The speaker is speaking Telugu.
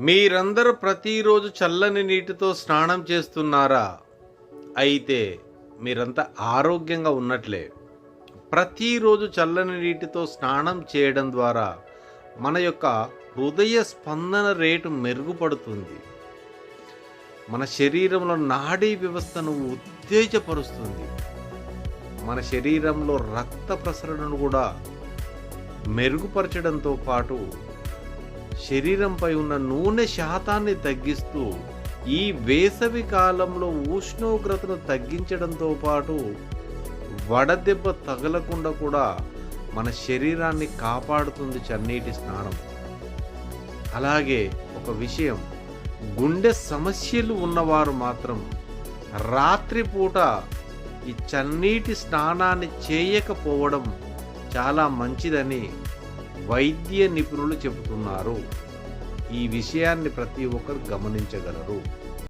మీరందరూ ప్రతిరోజు చల్లని నీటితో స్నానం చేస్తున్నారా? అయితే మీరంతా ఆరోగ్యంగా ఉన్నట్లే. ప్రతిరోజు చల్లని నీటితో స్నానం చేయడం ద్వారా మన యొక్క హృదయ స్పందన రేటు మెరుగుపడుతుంది. మన శరీరంలో నాడీ వ్యవస్థను ఉత్తేజపరుస్తుంది. మన శరీరంలో రక్త ప్రసరణను కూడా మెరుగుపరచడంతో పాటు శరీరంపై ఉన్న నూనె శాతాన్ని తగ్గిస్తూ ఈ వేసవి కాలంలో ఉష్ణోగ్రతను తగ్గించడంతో పాటు వడదెబ్బ తగలకుండా కూడా మన శరీరాన్ని కాపాడుతుంది చన్నీటి స్నానం. అలాగే ఒక విషయం గుండె సమస్యలు ఉన్నవారు మాత్రం రాత్రిపూట ఈ చన్నీటి స్నానాన్ని చేయకపోవడం చాలా మంచిదని వైద్య నిపుణులు చెబుతున్నారు. ఈ విషయాన్ని ప్రతి ఒక్కరు గమనించగలరు.